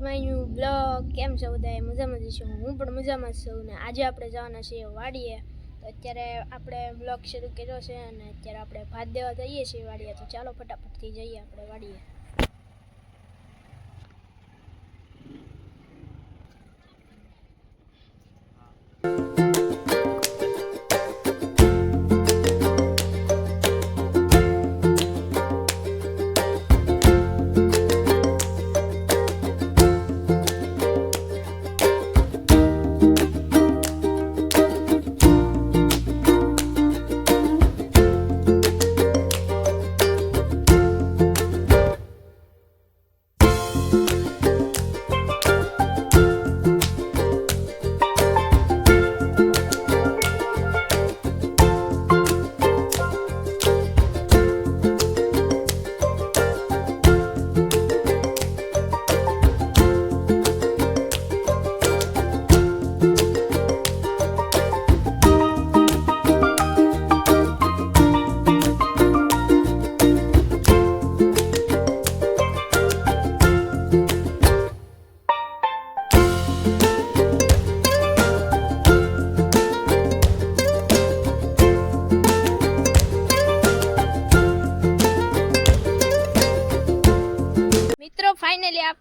My new blog. કેમ છો બધા મજામાં જ છું. હું પણ મજામાં જ છું ને આજે આપણે જવાના છીએ વાડીએ. તો અત્યારે આપણે બ્લોગ શરૂ કર્યો છે અને અત્યારે આપણે ભાત દેવા જઈએ છીએ વાડીએ. તો ચાલો ફટાફટથી જઈએ આપણે વાડીએ.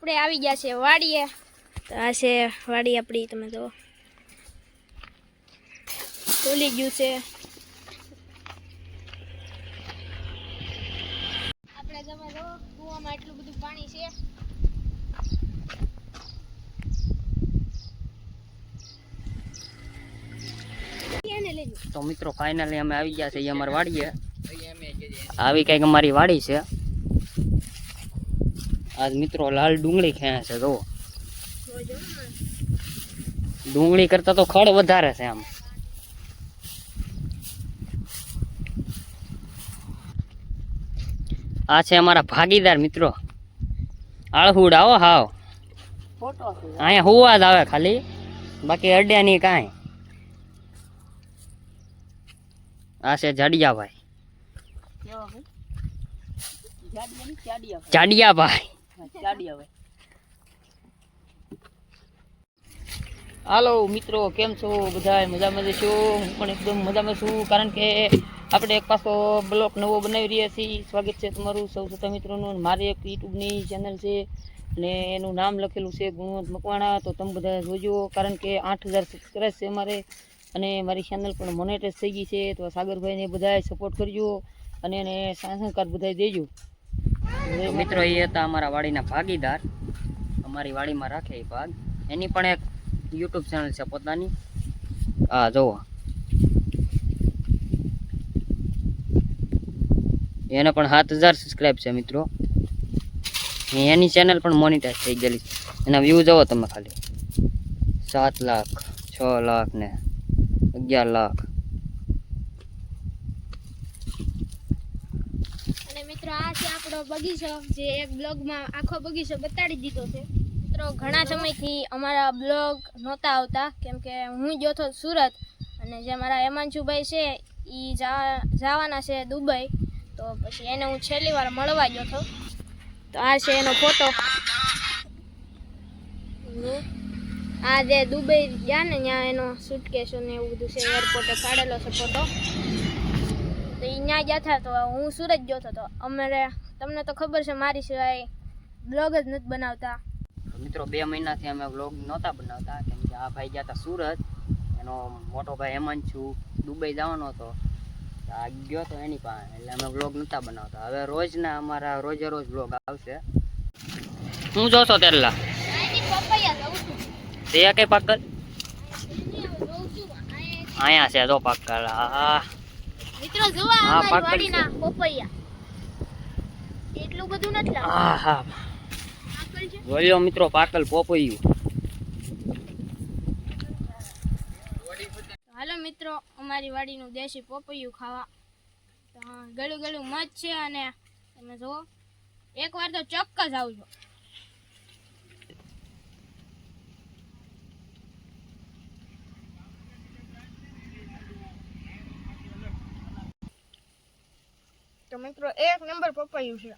આપણે આવી ગયા છે વાડીએ. તો આ છે વાડી આપણી તમે જો ખોલી ગયું છે. આપણે તમે જો કૂવામાં એટલું બધું પાણી છે. તો મિત્રો ફાઇનલી અમે આવી ગયા છે એ અમારી વાડીએ. આવી કંઈક અમારી વાડી છે. આજ મિત્રો લાલ ડુંગળી ખેંચે છે જો ડુંગળી કરતા તો ખડ વધારે છે આમ. આ છે અમારા ભાગીદાર મિત્રો. આળહુડ આવો હાવ. અહીંયા હુવા જ આવે ખાલી. બાકી અડ્યા નહીં કાંઈ. આ છે જાડિયાભાઈ. જાડિયાભાઈ. હાલો મિત્રો, કેમ છો? બધા મજામાં જ છો? હું પણ એકદમ મજામાં છું. કારણ કે આપણે એક પાછો બ્લોક નવો બનાવી રહ્યા છીએ. સ્વાગત છે તમારું સૌ શ્રોતા મિત્રોનું. મારી એક યુટ્યુબની ચેનલ છે અને એનું નામ લખેલું છે ગુણવંત મકવાણા. તો તમે બધા જોજો, કારણ કે આઠ હજાર સબસ્ક્રાઈબ છે અમારે. અને મારી ચેનલ પણ મોનેટાઈઝ થઈ ગઈ છે. તો સાગરભાઈને બધાએ સપોર્ટ કરજો અને એને સાંસંકાર બધાએ દેજો. મિત્રો, એ હતા અમારા વાડીના ભાગીદાર. અમારી વાડીમાં રાખે એ ભાગ. એની પણ એક યુટ્યુબ ચેનલ છે પોતાની. હા જુઓ એને પણ સાત હજાર સબસ્ક્રાઈબ છે, મિત્રો. એની ચેનલ પણ મોનિટાઈઝ થઈ ગયેલી એના વ્યૂ જુઓ તમે ખાલી. સાત લાખ, છ લાખ ને અગિયાર લાખ અને મિત્રો, આ છે આપણો બગીચો જે એક બ્લોગમાં આખો બગીચો બતાડી દીધો છે. મિત્રો, ઘણા સમયથી અમારા બ્લોગ નહોતા આવતા, કેમ કે હું ગયો હતો સુરત અને જે મારા હેમાંશુભાઈ છે એ જવાના છે દુબઈ. તો પછી એને હું છેલ્લી વાર મળવા ગયો હતો. તો આ છે એનો ફોટો. આ જે દુબઈ ગયા ને, ત્યાં એનો સુટકેસો ને એવું બધું છે એરપોર્ટે પાડેલો છે ફોટો. ત્યાં ગયા હતા તો હું સુરત ગયો હતો તો અમારે તમને તો ખબર છે મારી સિવાય બ્લોગ જ નથી બનાવતા. મિત્રો બે મહિનાથી અમે વ્લોગ નહોતા બનાવતા કેમ કે આ ભાઈ ગયા હતા સુરત. એનો મોટો ભાઈ હેમંત છું દુબઈ જવાનો હતો. આ ગયો તો એની પાસે એટલે અમે વ્લોગ નહોતા બનાવતા. હવે રોજના અમારા રોજે રોજ વ્લોગ આવશે. હું જોશો તેલા તે કઈ પાકલ અહીંયા છે જો પાકલ હા મિત્રો જુઓ આ વાડીના પોપૈયા. એટલું બધું નથી લાગતું. હા હા. પાકલ મિત્રો પાકલ પોપૈયું. હાલો મિત્રો અમારી વાડીનું દેશી પોપૈયું ખાવા. ગળું ગળું મધ છે અને તમે જુઓ. એકવાર તો ચોક્કસ આવજો. તો મિત્રો, એક નંબર પપૈયું છે.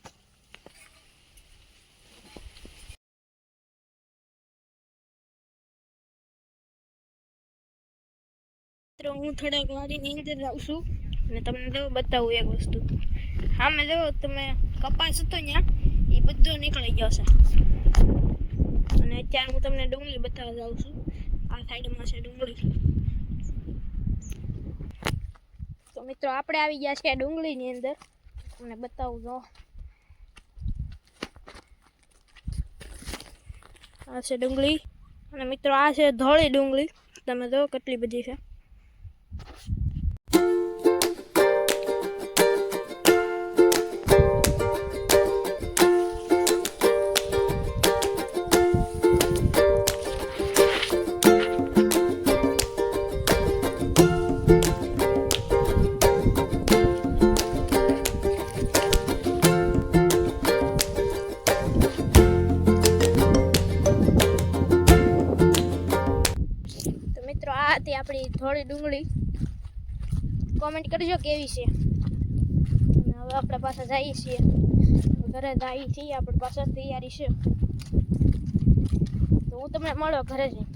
મિત્રો, હું થોડાક વાડીની અંદર જાઉં છું અને તમને જો બતાવું એક વસ્તુ. હા મેં જો તમે કપાસ હતો ત્યાં એ બધો નીકળી ગયો છે. અને અત્યારે હું તમને ડુંગળી બતાવવા જાઉં છું. આ સાઈડમાં છે ડુંગળી. તો મિત્રો, આપણે આવી ગયા છીએ ડુંગળીની અંદર. તમને બતાવું જો આ છે ડુંગળી અને મિત્રો આ છે ધોળી ડુંગળી તમે જો કેટલી બધી છે થોડી ડુંગળી. કોમેન્ટ કરજો કેવી છે. અને હવે આપણે પાછા જઈએ છીએ. ઘરે જઈએ છીએ, આપણે પાછા તૈયારી છે. તો હું તમને મળો ઘરે જઈ